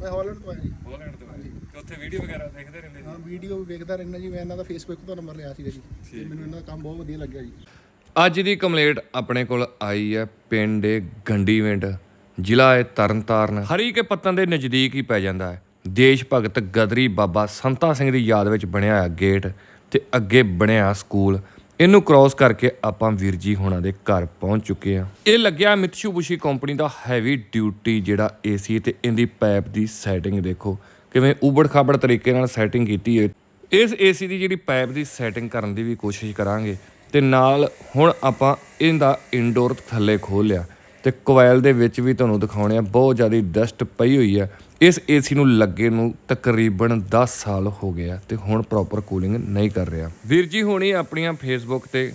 ਮੈਂ ਹਾਲੈਂਡ ਤੋਂ ਆਇਆ ਜੀ। ਹੋਲੈਂਡ ਤੋਂ ਆਏ ਤੇ ਉੱਥੇ ਵੀਡੀਓ ਵਗੈਰਾ ਦੇਖਦੇ ਰਹਿੰਦੇ ਹਾਂ ਵੀਡੀਓ ਵੇਖਦਾ ਰਹਿੰਦਾ ਜੀ। ਮੈਂ ਇਹਨਾਂ ਦਾ ਫੇਸਬੁੱਕ ਤੋਂ ਨੰਬਰ ਲਿਆ ਸੀਗਾ ਜੀ। ਤੇ ਮੈਨੂੰ ਇਹਨਾਂ ਦਾ ਕੰਮ ਬਹੁਤ ਵਧੀਆ ਲੱਗਿਆ ਜੀ। ਅੱਜ ਦੀ ਕੰਪਲੇਂਟ ਆਪਣੇ ਕੋਲ ਆਈ ਹੈ ਪਿੰਡ ਏ ਗੰਡੀਵਿੰਡ ਜ਼ਿਲ੍ਹਾ ਹੈ ਤਰਨਤਾਰਨ। ਹਰੀ ਕੇ ਪੱਤਨ ਦੇ ਨਜ਼ਦੀਕ ਹੀ ਪੈ ਜਾਂਦਾ ਹੈ। ਦੇਸ਼ ਭਗਤ ਗਦਰੀ ਬਾਬਾ ਸੰਤਾ ਸਿੰਘ ਦੀ ਯਾਦ ਵਿੱਚ ਬਣਿਆ ਹੋਇਆ ਗੇਟ ਤੇ ਅੱਗੇ ਬਣਿਆ ਸਕੂਲ। ਇਹਨੂੰ ਕ੍ਰਾਸ ਕਰਕੇ ਆਪਾਂ ਵੀਰ ਜੀ ਹੁਣਾਂ ਦੇ ਘਰ ਪਹੁੰਚ ਚੁੱਕੇ ਆ ਇਹ ਲੱਗਿਆ ਮਿਤਸ਼ੂਬੁਸ਼ੀ ਕੰਪਨੀ ਦਾ ਹੈਵੀ ਡਿਊਟੀ ਜਿਹੜਾ ਏਸੀ ਤੇ ਇਹਦੀ ਪਾਈਪ ਦੀ ਸੈਟਿੰਗ ਦੇਖੋ, ਕਿਵੇਂ ਉਬੜ ਖਾਬੜ ਤਰੀਕੇ ਨਾਲ ਸੈਟਿੰਗ ਕੀਤੀ ਹੈ। ਇਸ ਏਸੀ ਦੀ ਜਿਹੜੀ ਪਾਈਪ ਦੀ ਸੈਟਿੰਗ ਕਰਨ ਦੀ ਵੀ ਕੋਸ਼ਿਸ਼ ਕਰਾਂਗੇ ਤੇ ਨਾਲ ਹੁਣ ਆਪਾਂ ਇਹਦਾ ਇਨਡੋਰ ਥੱਲੇ ਖੋਲ ਲਿਆ। ਤੇ ਕੋਇਲ ਦੇ ਵਿੱਚ ਵੀ ਤੁਹਾਨੂੰ ਦਿਖਾਉਣੇ ਆ, ਬਹੁਤ ਜ਼ਿਆਦਾ ਡਸਟ ਪਈ ਹੋਈ ਆ। ਇਸ ਏਸੀ ਨੂੰ ਲੱਗੇ ਨੂੰ ਤਕਰੀਬਨ 10 ਸਾਲ ਹੋ ਗਏ ਆ ਤੇ ਹੁਣ ਪ੍ਰੋਪਰ ਕੂਲਿੰਗ ਨਹੀਂ ਕਰ ਰਿਹਾ। ਵੀਰ ਜੀ, ਹੁਣੀ ਆਪਣੀਆਂ ਫੇਸਬੁੱਕ ਤੇ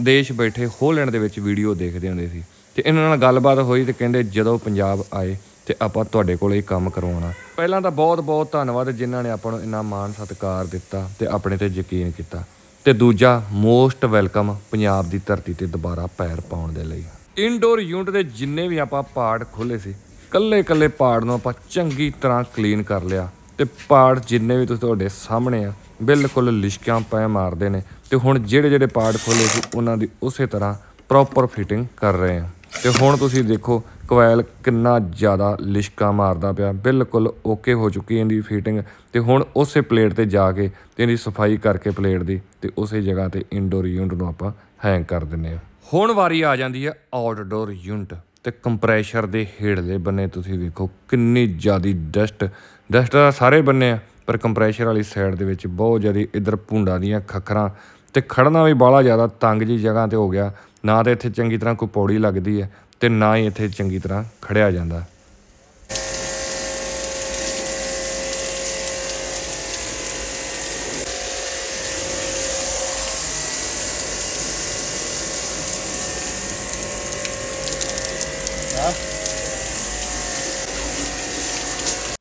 ਦੇਸ਼ ਬੈਠੇ ਹੋਲੈਂਡ ਦੇ ਵਿੱਚ ਵੀਡੀਓ ਦੇਖਦੇ ਹੁੰਦੇ ਸੀ ਤੇ ਇਹਨਾਂ ਨਾਲ ਗੱਲਬਾਤ ਹੋਈ ਤੇ ਕਹਿੰਦੇ ਜਦੋਂ ਪੰਜਾਬ ਆਏ ਤੇ ਆਪਾਂ ਤੁਹਾਡੇ ਕੋਲ ਇਹ ਕੰਮ ਕਰਵਾਉਣਾ। ਪਹਿਲਾਂ ਤਾਂ ਬਹੁਤ ਬਹੁਤ ਧੰਨਵਾਦ ਜਿਨ੍ਹਾਂ ਨੇ ਆਪਾਂ ਨੂੰ ਇੰਨਾ ਮਾਣ ਸਤਿਕਾਰ ਦਿੱਤਾ ਤੇ ਆਪਣੇ ਤੇ ਯਕੀਨ ਕੀਤਾ ਤੇ ਦੂਜਾ ਮੋਸਟ ਵੈਲਕਮ ਪੰਜਾਬ ਦੀ ਧਰਤੀ ਤੇ ਦੁਬਾਰਾ ਪੈਰ ਪਾਉਣ ਦੇ ਲਈ। ਇਨਡੋਰ ਯੂਨਿਟ ਦੇ ਜਿੰਨੇ ਵੀ ਆਪਾਂ ਪਾਰਟ ਖੋਲੇ ਸੀ ਕੱਲੇ ਕੱਲੇ ਪਾਰਟ ਨੂੰ ਆਪਾਂ ਚੰਗੀ ਤਰ੍ਹਾਂ ਕਲੀਨ ਕਰ ਲਿਆ ਤੇ ਪਾਰਟ ਜਿੰਨੇ ਵੀ ਤੁਸੀਂ ਤੁਹਾਡੇ ਸਾਹਮਣੇ ਆ, ਬਿਲਕੁਲ ਲਿਸ਼ਕਾਂ ਪੈ ਮਾਰਦੇ ਨੇ ਤੇ ਹੁਣ ਜਿਹੜੇ ਜਿਹੜੇ ਪਾਰਟ ਖੋਲੇ ਸੀ, ਉਹਨਾਂ ਦੀ ਉਸੇ ਤਰ੍ਹਾਂ ਪ੍ਰੋਪਰ ਫਿਟਿੰਗ ਕਰ ਰਹੇ ਆ। ਤੇ ਹੁਣ ਤੁਸੀਂ ਦੇਖੋ ਕੋਇਲ ਕਿੰਨਾ ਜ਼ਿਆਦਾ ਲਿਸ਼ਕਾ ਮਾਰਦਾ ਪਿਆ, ਬਿਲਕੁਲ ਓਕੇ ਹੋ ਚੁੱਕੀ ਇਹਦੀ ਫਿਟਿੰਗ ਤੇ ਹੁਣ ਉਸੇ ਪਲੇਟ ਤੇ ਜਾ ਕੇ ਤੇ ਇਹਦੀ ਸਫ਼ਾਈ ਕਰਕੇ ਪਲੇਟ ਦੀ ਤੇ ਉਸੇ ਜਗ੍ਹਾ ਤੇ ਇਨਡੋਰ ਯੂਨਿਟ ਨੂੰ ਆਪਾਂ ਹੈਂਗ ਕਰ ਦਿੰਨੇ ਆ। ਹੁਣ ਵਾਰੀ ਆ ਜਾਂਦੀ ਹੈ ਆਊਟਡੋਰ ਯੂਨਿਟ ਤੇ ਕੰਪਰੈਸ਼ਰ ਦੇ ਹੇਠਲੇ ਬੰਨੇ ਤੁਸੀਂ ਵੇਖੋ ਕਿੰਨੀ ਜ਼ਿਆਦੀ ਡਸਟ ਡਸਟ ਤਾਂ ਸਾਰੇ ਬੰਨੇ ਆ, ਪਰ ਕੰਪਰੈਸ਼ਰ ਵਾਲੀ ਸਾਈਡ ਦੇ ਵਿੱਚ ਬਹੁਤ ਜ਼ਿਆਦੀ ਇਧਰ ਭੁੰਡਾਂ ਦੀਆਂ ਖੱਖਰਾਂ ਤੇ ਖੜਨਾ ਵੀ ਬਾਹਲਾ ਜ਼ਿਆਦਾ ਤੰਗ ਜੀ ਜਗ੍ਹਾ ਤੇ ਹੋ ਗਿਆ, ਨਾ ਤੇ ਇੱਥੇ ਚੰਗੀ ਤਰ੍ਹਾਂ ਕੋਈ ਪੌੜੀ ਲੱਗਦੀ ਹੈ ਤੇ ਨਾ ਹੀ ਇੱਥੇ ਚੰਗੀ ਤਰ੍ਹਾਂ ਖੜਿਆ ਜਾਂਦਾ।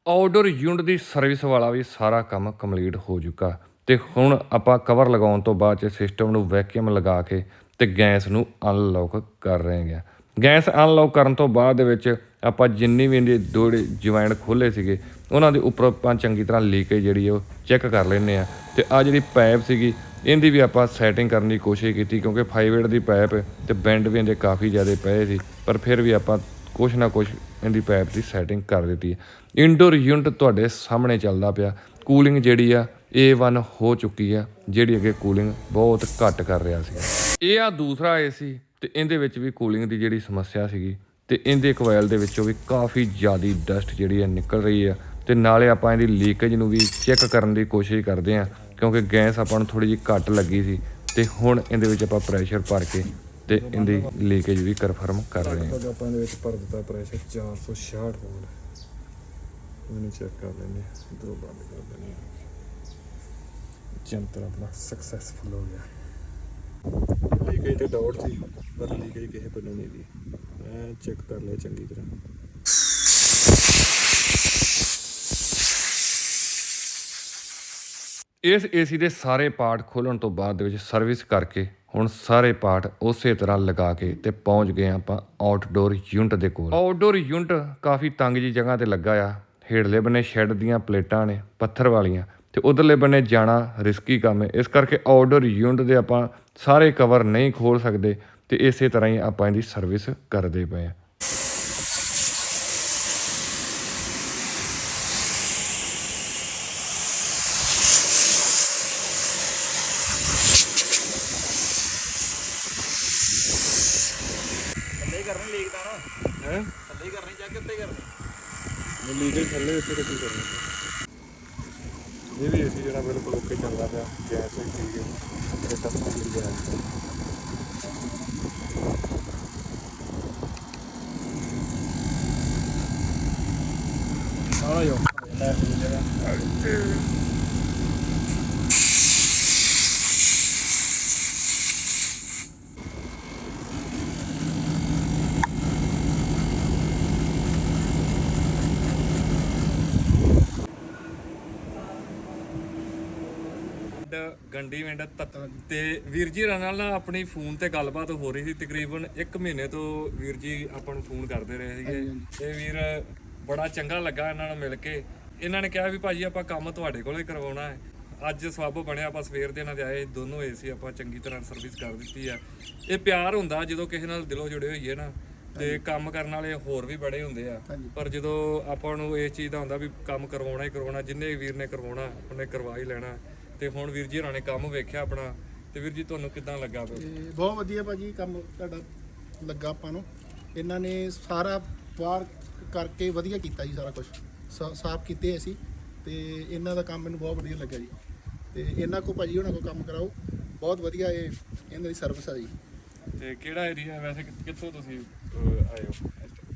ਆਊਟਡੋਰ ਯੂਨਿਟ ਦੀ ਸਰਵਿਸ ਵਾਲਾ ਵੀ ਸਾਰਾ ਕੰਮ ਕੰਪਲੀਟ ਹੋ ਚੁੱਕਾ ਤੇ ਹੁਣ ਆਪਾਂ ਕਵਰ ਲਗਾਉਣ ਤੋਂ ਬਾਅਦ ਚ ਸਿਸਟਮ ਨੂੰ ਵੈਕਿਊਮ ਲਗਾ ਕੇ ਤੇ ਗੈਸ ਨੂੰ ਅਨਲੌਕ ਕਰ ਰਹੇ ਹਾਂ। ਗੈਸ ਅਨਲੌਕ ਕਰਨ ਤੋਂ ਬਾਅਦ ਦੇ ਵਿੱਚ ਆਪਾਂ ਜਿੰਨੀ ਵੀ ਇਹਦੇ ਦੋੜੇ ਜੁਆਇੰਟ ਖੋਲੇ ਸੀਗੇ, ਉਹਨਾਂ ਦੇ ਉੱਪਰ ਆਪਾਂ ਚੰਗੀ ਤਰ੍ਹਾਂ ਲੀਕੇਜ ਜਿਹੜੀ ਉਹ ਚੈੱਕ ਕਰ ਲੈਂਦੇ ਆ ਤੇ ਆ ਜਿਹੜੀ ਪਾਈਪ ਸੀਗੀ, ਇਹਦੀ ਵੀ ਆਪਾਂ ਸੈਟਿੰਗ ਕਰਨ ਦੀ ਕੋਸ਼ਿਸ਼ ਕੀਤੀ ਕਿਉਂਕਿ 5 ਦੀ ਪਾਈਪ ਤੇ ਬੈਂਡ ਵੀ ਇਹਦੇ ਕਾਫੀ ਜ਼ਿਆਦਾ ਪਏ ਸੀ, ਪਰ ਫਿਰ ਵੀ ਆਪਾਂ ਕੁਛ ਨਾ ਕੁਛ ਇਹਦੀ ਪਾਈਪ ਦੀ ਸੈਟਿੰਗ ਕਰ ਦਿੱਤੀ ਹੈ। ਇਨਡੋਰ ਯੂਨਿਟ ਤੁਹਾਡੇ ਸਾਹਮਣੇ ਚੱਲਦਾ ਪਿਆ। ਕੂਲਿੰਗ ਜਿਹੜੀ ਆ A1 ਹੋ ਚੁੱਕੀ ਆ, ਜਿਹੜੀ ਅੱਗੇ ਕੂਲਿੰਗ ਬਹੁਤ ਘੱਟ ਕਰ ਰਿਹਾ ਸੀ। ਇਹ ਆ ਦੂਸਰਾ ਏਸੀ ਤੇ ਇਹਦੇ ਵਿੱਚ ਵੀ ਕੂਲਿੰਗ ਦੀ ਜਿਹੜੀ ਸਮੱਸਿਆ ਸੀਗੀ ਤੇ ਇਹਦੇ ਕੋਇਲ ਦੇ ਵਿੱਚੋਂ ਵੀ ਕਾਫੀ ਜ਼ਿਆਦੀ ਡਸਟ ਜਿਹੜੀ ਆ ਨਿਕਲ ਰਹੀ ਆ ਤੇ ਨਾਲੇ ਆਪਾਂ ਇਹਦੀ ਲੀਕੇਜ ਨੂੰ ਵੀ ਚੈੱਕ ਕਰਨ ਦੀ ਕੋਸ਼ਿਸ਼ ਕਰਦੇ ਆ, ਕਿਉਂਕਿ ਗੈਸ ਆਪਾਂ ਨੂੰ ਥੋੜੀ ਜਿਹੀ ਘੱਟ ਲੱਗੀ ਸੀ ਤੇ ਹੁਣ ਇਹਦੇ ਵਿੱਚ ਆਪਾਂ ਪ੍ਰੈਸ਼ਰ ਭਰ ਕੇ ਤੇ ਇਹਦੀ ਲੀਕੇਜ ਵੀ ਕਨਫਰਮ ਕਰ ਰਹੇ ਹਾਂ। ਆਪਾਂ ਦੇ ਵਿੱਚ ਭਰ ਦਿੱਤਾ ਪ੍ਰੈਸ਼ਰ 466 ਵੋਲਟ ਇਹਨੂੰ ਚੈੱਕ ਕਰ ਲੈਂਦੇ ਹਾਂ ਇਧਰੋਂ ਬੰਦ ਕਰ ਦਿੰਦੇ ਹਾਂ। ਜੰਤਰ ਆਪਣਾ ਸਕਸੈਸਫੁਲ ਹੋ ਗਿਆ। ਲੀਕੇਜ ਤੇ ਡਾਊਟ ਸੀ ਪਰ ਲੀਕੇਜ ਕਿਸੇ ਕੋਲ ਨਹੀਂ ਦੀ ਮੈਂ ਚੈੱਕ ਕਰ ਲਿਆ ਚੰਗੀ ਤਰ੍ਹਾਂ। ਇਸ ਏਸੀ ਦੇ ਸਾਰੇ ਪਾਰਟ ਖੋਲਣ ਤੋਂ ਬਾਅਦ ਦੇ ਵਿੱਚ ਸਰਵਿਸ ਕਰਕੇ ਹੁਣ ਸਾਰੇ ਪਾਰਟ ਉਸੇ ਤਰ੍ਹਾਂ ਲਗਾ ਕੇ ਤੇ ਪਹੁੰਚ ਗਏ ਆਪਾਂ ਆਊਟਡੋਰ ਯੂਨਿਟ ਦੇ ਕੋਲ। ਆਊਟਡੋਰ ਯੂਨਿਟ ਕਾਫੀ ਤੰਗ ਜੀ ਜਗ੍ਹਾ ਤੇ ਲੱਗਾ ਆ। ਹੇਠਲੇ ਬੰਨੇ ਸ਼ੈੱਡ ਦੀਆਂ ਪਲੇਟਾਂ ਨੇ, ਪੱਥਰ ਵਾਲੀਆਂ ਤੇ ਉਧਰਲੇ ਬੰਨੇ ਜਾਣਾ ਰਿਸਕੀ ਕੰਮ ਹੈ। ਇਸ ਕਰਕੇ ਆਊਟਡੋਰ ਯੂਨਿਟ ਦੇ ਆਪਾਂ ਸਾਰੇ ਕਵਰ ਨਹੀਂ ਖੋਲ ਸਕਦੇ ਤੇ ਇਸੇ ਤਰ੍ਹਾਂ ਹੀ ਆਪਾਂ ਇਹਦੀ ਸਰਵਿਸ ਕਰਦੇ ਪਏ ਆ ਹੈ। ਥੱਲੇ ਹੀ ਕਰਨੀ ਚੱਕ ਉੱਤੇ ਕਰਨੀ ਲੀਕੇਜ ਥੱਲੇ ਉੱਤੇ ਕੀ ਕਰਨੀ ਇਹ ਵੀ ਏਸੀ ਜਿਹੜਾ ਬਿਲਕੁਲ ਓਕੇ ਚੱਲਦਾ ਪਿਆ, ਗੈਸ ਵੀ ਠੀਕ ਹੈ। ਇਹ ਤਾਂ ਮਿਲ ਗਿਆ ਆ ਯੋ ਲੈ ਜਗ੍ਹਾ ਗੰਡੀ ਵਿੰਡ ਤੇ ਵੀਰ ਜੀ ਹੋਰਾਂ ਨਾਲ ਨਾ ਆਪਣੀ ਫੋਨ ਤੇ ਗੱਲਬਾਤ ਹੋ ਰਹੀ ਸੀ ਤਕਰੀਬਨ 1 ਮਹੀਨੇ ਤੋਂ ਵੀਰ ਜੀ ਆਪਾਂ ਨੂੰ ਫੋਨ ਕਰਦੇ ਰਹੇ ਸੀਗੇ। ਇਹ ਵੀਰ ਬੜਾ ਚੰਗਾ ਲੱਗਾ ਇਹਨਾਂ ਨੂੰ ਮਿਲ ਕੇ। ਇਹਨਾਂ ਨੇ ਕਿਹਾ ਵੀ ਭਾਜੀ ਆਪਾਂ ਕੰਮ ਤੁਹਾਡੇ ਕੋਲੋਂ ਹੀ ਕਰਵਾਉਣਾ ਹੈ। ਅੱਜ ਸਵਾਬ ਬਣਿਆ ਆਪਾਂ ਸਵੇਰ ਦੇ ਇਹਨਾਂ ਦੇ ਆਏ ਦੋਨੋਂ ਏ ਸੀ ਆਪਾਂ ਚੰਗੀ ਤਰ੍ਹਾਂ ਸਰਵਿਸ ਕਰ ਦਿੱਤੀ ਹੈ ਇਹ ਪਿਆਰ ਹੁੰਦਾ ਜਦੋਂ ਕਿਸੇ ਨਾਲ ਦਿਲੋਂ ਜੁੜੇ ਹੋਈਏ ਨਾ ਤੇ ਕੰਮ ਕਰਨ ਵਾਲੇ ਹੋਰ ਵੀ ਬੜੇ ਹੁੰਦੇ ਆ। ਪਰ ਜਦੋਂ ਆਪਾਂ ਨੂੰ ਇਸ ਚੀਜ਼ ਦਾ ਹੁੰਦਾ ਵੀ ਕੰਮ ਕਰਵਾਉਣਾ ਹੀ ਕਰਵਾਉਣਾ ਜਿੰਨੇ ਵੀਰ ਨੇ ਕਰਵਾਉਣਾ ਉਹਨੇ ਕਰਵਾ ਹੀ ਲੈਣਾ। ਤੇ ਹੁਣ ਵੀਰ ਜੀ ਹੋਰਾਂ ਨੇ ਕੰਮ ਵੇਖਿਆ ਆਪਣਾ ਤੇ ਵੀਰ ਜੀ ਤੁਹਾਨੂੰ ਕਿਦਾਂ ਲੱਗਾ? ਤੇ ਬਹੁਤ ਵਧੀਆ ਭਾਜੀ ਕੰਮ ਤੁਹਾਡਾ ਲੱਗਾ ਆਪਾਂ ਨੂੰ। ਇਹਨਾਂ ਨੇ ਸਾਰਾ ਬਾਹਰ ਕਰਕੇ ਵਧੀਆ ਕੀਤਾ ਜੀ ਸਾਰਾ ਕੁਝ ਸਾਫ਼ ਕੀਤੇ ਅਸੀਂ ਤੇ ਇਹਨਾਂ ਦਾ ਕੰਮ ਮੈਨੂੰ ਬਹੁਤ ਵਧੀਆ ਲੱਗਾ ਜੀ। ਤੇ ਇਹਨਾਂ ਕੋ ਭਾਜੀ ਉਹਨਾਂ ਕੋ ਕੰਮ ਕਰਾਓ। ਬਹੁਤ ਵਧੀਆ ਇਹ ਇਹਨਾਂ ਦੀ ਸਰਵਿਸ ਆ ਜੀ। ਤੇ ਕਿਹੜਾ ਏਰੀਆ ਵੈਸੇ ਕਿ- ਕਿੱਥੋਂ ਤੁਸੀਂ ਅਹ, ਆਏ ਹੋ?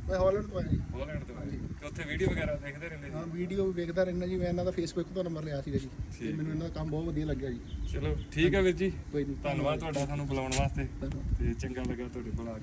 ਮੈਂ ਹਾਲੈਂਡ ਤੋਂ ਆਇਆ ਜੀ। ਹੋਲੈਂਡ ਤੋਂ ਆਏ ਤੇ ਉੱਥੇ ਵੀਡੀਓ ਵਗੈਰਾ ਦੇਖਦੇ ਰਹਿੰਦੇ ਹਾਂ ਸੀ ਵੀਡੀਓ ਵੀ ਵੇਖਦਾ ਰਹਿੰਦਾ ਜੀ। ਮੈਂ ਇਹਨਾਂ ਦਾ ਫੇਸਬੁੱਕ ਤੋਂ ਨੰਬਰ ਲਿਆ ਸੀਗਾ ਜੀ। ਤੇ ਮੈਨੂੰ ਇਹਨਾਂ ਦਾ ਕੰਮ ਬਹੁਤ ਵਧੀਆ ਲੱਗਿਆ ਜੀ। ਚਲੋ ਠੀਕ ਹੈ ਵੀਰ ਜੀ। ਕੋਈ ਨਹੀਂ। ਧੰਨਵਾਦ ਤੁਹਾਡਾ ਸਾਨੂੰ ਬੁਲਾਉਣ ਵਾਸਤੇ। ਤੇ ਚੰਗਾ ਲੱਗਾ ਤੁਹਾਡੇ ਕੋਲ ਆ ਕੇ।